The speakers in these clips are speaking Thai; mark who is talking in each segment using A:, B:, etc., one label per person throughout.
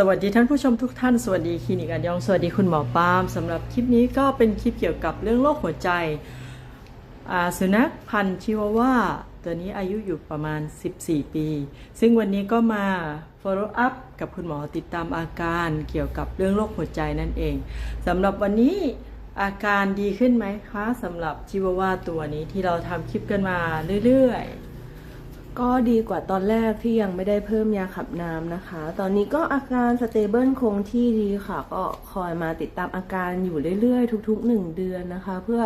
A: สวัสดีท่านผู้ชมทุกท่าน สวัสดีคลินิกอันยอง สวัสดีคุณหมอปาล์มสำหรับคลิปนี้ก็เป็นคลิปเกี่ยวกับเรื่องโรคหัวใจสุนัขพันธุ์ชิวาว่า ตัวนี้อายุอยู่ประมาณ 14 ปี ซึ่งวันนี้ก็มา follow up กับคุณหมอติดตามอาการเกี่ยวกับเรื่องโรคหัวใจนั่นเองสำหรับวันนี้อาการดีขึ้นไหมคะสำหรับชิวาว่าตัวนี้ที่เราทำคลิปกันมาเรื่อยๆ
B: ก็ดีกว่าตอนแรกที่ยังไม่ได้เพิ่มยาขับน้ำนะคะ ตอนนี้ก็อาการสเตเบิลคงที่ดีค่ะ ก็คอยมาติดตามอาการอยู่เรื่อยๆ ทุกๆ1เดือนนะคะ เพื่อ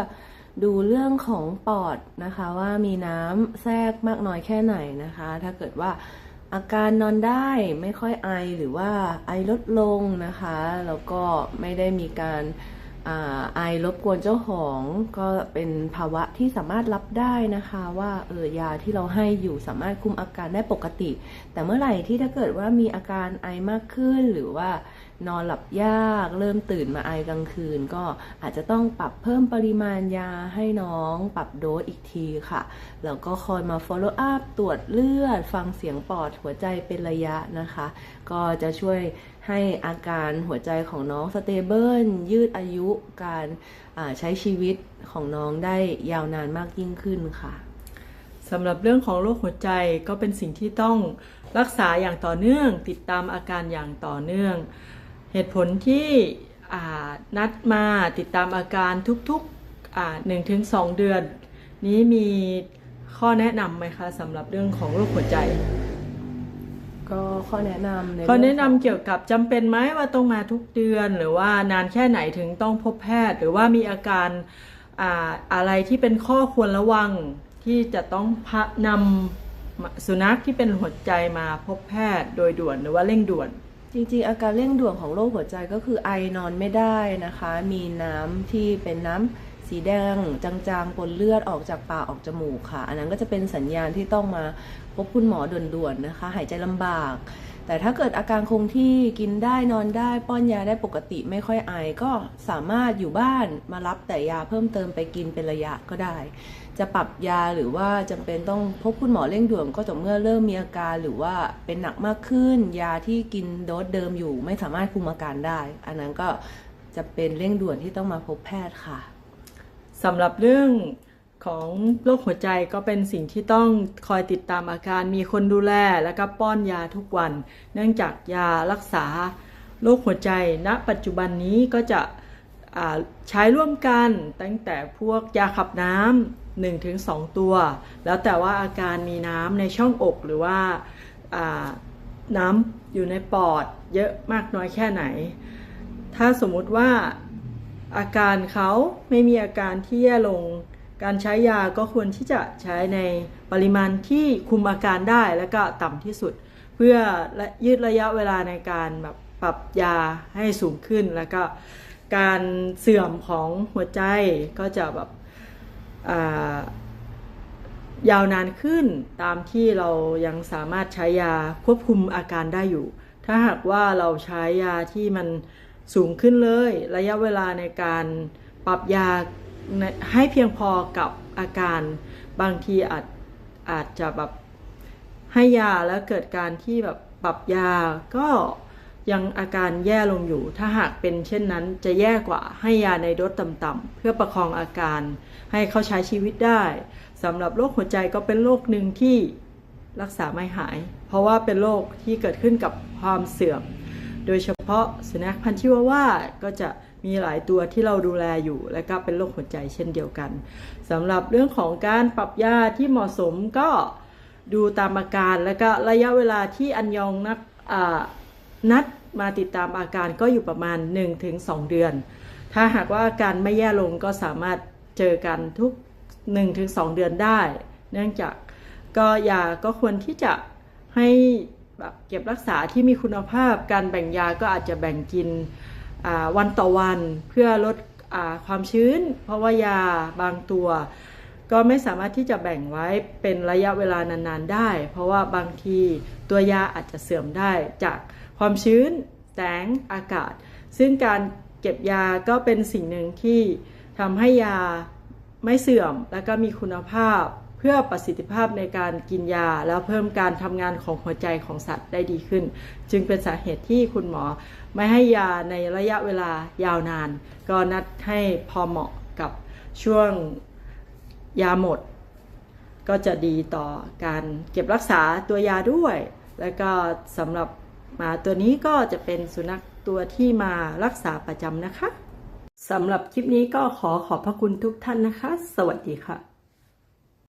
B: ดูเรื่องของปอดนะคะ ว่ามีน้ำแทรกมากน้อยแค่ไหนนะคะ ถ้าเกิดว่าอาการนอนได้ไม่ค่อยไอหรือว่าไอลดลงนะคะ แล้วก็ไม่ได้มีการ ไอรบกวนเจ้าของก็เป็นภาวะที่สามารถรับได้นะคะว่าเออยาที่เราให้อยู่สามารถคุมอาการได้ปกติ แต่เมื่อไหร่ที่ถ้าเกิดว่ามีอาการไอมากขึ้น หรือว่านอนหลับยาก เริ่มตื่นมาไอกลางคืน ก็อาจจะต้องปรับเพิ่มปริมาณยาให้น้อง ปรับโดสอีกทีค่ะแล้วก็คอยมา follow up ตรวจเลือด ฟังเสียงปอดหัวใจเป็นระยะนะคะ ก็จะช่วย ให้อาการหัวใจของน้องสเตเบิลยืดอายุการใช้ชีวิตของน้องได้ยาวนานมากยิ่งขึ้นค่ะ
A: สำหรับเรื่องของโรคหัวใจก็เป็นสิ่งที่ต้องรักษาอย่างต่อเนื่อง ติดตามอาการอย่างต่อเนื่อง เหตุผลที่นัดมาติดตามอาการทุกๆหนึ่งถึงสองเดือน นี้มีข้อแนะนำไหมคะสำหรับเรื่องของโรคหัวใจ
B: ก็ข้อแนะนำใน
A: ข้อแนะ
B: เรื่อง
A: นำ
B: ของ
A: เกี่ยวกับจำเป็นไหมว่าต้องมาทุกเดือน หรือว่านานแค่ไหนถึงต้องพบแพทย์ หรือว่ามีอาการอ่าอะไรที่เป็นข้อควรระวังที่จะต้องพะนำสุนัขที่เป็นหัวใจมาพบแพทย์โดยด่วนหรือว่าเร่งด่วน
B: จริงๆ อาการเร่งด่วนของโรคหัวใจก็คือไอนอนไม่ได้นะคะ มีน้ำที่เป็นน้ำ สีแดงจางๆปนเลือดออกจากปากออกจมูกค่ะ อันนั้นก็จะเป็นสัญญาณที่ต้องมาพบคุณหมอด่วนๆนะคะ หายใจลำบาก แต่ถ้าเกิดอาการคงที่กินได้นอนได้ป้อนยาได้ปกติไม่ค่อยไอก็สามารถอยู่บ้านมารับแต่ยาเพิ่มเติมไปกินเป็นระยะก็ได้ จะปรับยาหรือว่าจำเป็นต้องพบคุณหมอเร่งด่วนก็ต่อเมื่อเริ่มมีอาการหรือว่าเป็นหนักมากขึ้น ยาที่กินโดสเดิมอยู่ ไม่สามารถคุมอาการได้ อันนั้นก็จะเป็นเร่งด่วนที่ต้องมาพบแพทย์ค่ะ
A: สำหรับเรื่องของโรคหัวใจก็เป็นสิ่งที่ต้องคอยติดตามอาการมีคนดูแลแล้วก็ป้อนยาทุกวัน เนื่องจากยารักษาโรคหัวใจณปัจจุบันนี้ก็จะใช้ร่วมกันตั้งแต่พวกยาขับน้ำ1-2ถึง2ตัว แล้วแต่ว่าอาการมีน้ำในช่องอกหรือว่าอ่าน้ำอยู่ในปอดเยอะมากน้อยแค่ไหน ถ้าสมมุติว่า อาการเขาไม่มีอาการที่แย่ลง การใช้ยาก็ควรที่จะใช้ในปริมาณที่คุมอาการได้และก็ต่ำที่สุด เพื่อและยืดระยะเวลาในการแบบปรับยาให้สูงขึ้นแล้วก็การเสื่อมของหัวใจก็จะแบบายาวนานขึ้นตามที่เรายังสามารถใช้ยาควบคุมอาการได้อยู่ ถ้าหากว่าเราใช้ยาที่มัน สูงขึ้นเลย ระยะเวลาในการปรับยาให้เพียงพอกับอาการ บางทีอาจอาจจะแบบให้ยาแล้วเกิดการที่แบบปรับยาก็ยังอาการแย่ลงอยู่ ถ้าหากเป็นเช่นนั้นจะแย่กว่าให้ยาในโดสต่ำๆเพื่อประคองอาการให้เขาใช้ชีวิตได้สำหรับโรคหัวใจก็เป็นโรคหนึ่งที่รักษาไม่หาย เพราะว่าเป็นโรคที่เกิดขึ้นกับความเสื่อม โดยเฉพาะสุนัขพันธุ์ชิวาว่าก็จะมีหลายตัวที่เราดูแลอยู่ และก็เป็นโรคหัวใจเช่นเดียวกันสำหรับเรื่องของการปรับยาที่เหมาะสมก็ดูตามอาการ และก็ระยะเวลาที่อันยองนักนัดมาติดตามอาการก็อยู่ประมาณ 1-2 เดือน ถ้าหากว่าอาการไม่แย่ลงก็สามารถเจอกันทุก 1-2 เดือนได้ เนื่องจากก็ยาก็ควรที่จะให้ แบบเก็บรักษาที่มีคุณภาพ การแบ่งยาก็อาจจะแบ่งกินวันต่อวันเพื่อลดอความชื้น เพราะว่ายาบางตัว ก็ไม่สามารถที่จะแบ่งไว้เป็นระยะเวลานานๆได้ เพราะว่าบางทีตัวยาอาจจะเสื่อมได้จากความชื้นแสงอากาศ ซึ่งการเก็บยาก็เป็นสิ่งหนึ่งที่ทำให้ยาไม่เสื่อมและก็มีคุณภาพ เพื่อประสิทธิภาพในการกินยา แล้วเพิ่มการทำงานของหัวใจของสัตว์ได้ดีขึ้น จึงเป็นสาเหตุที่คุณหมอไม่ให้ยาในระยะเวลายาวนาน ก็นัดให้พอเหมาะกับช่วงยาหมด ก็จะดีต่อการเก็บรักษาตัวยาด้วย แล้วก็สำหรับหมาตัวนี้ก็จะเป็นสุนัขตัวที่มารักษาประจำนะคะสำหรับคลิปนี้ก็ขอขอบพระคุณทุกท่านนะคะ สวัสดีค่ะ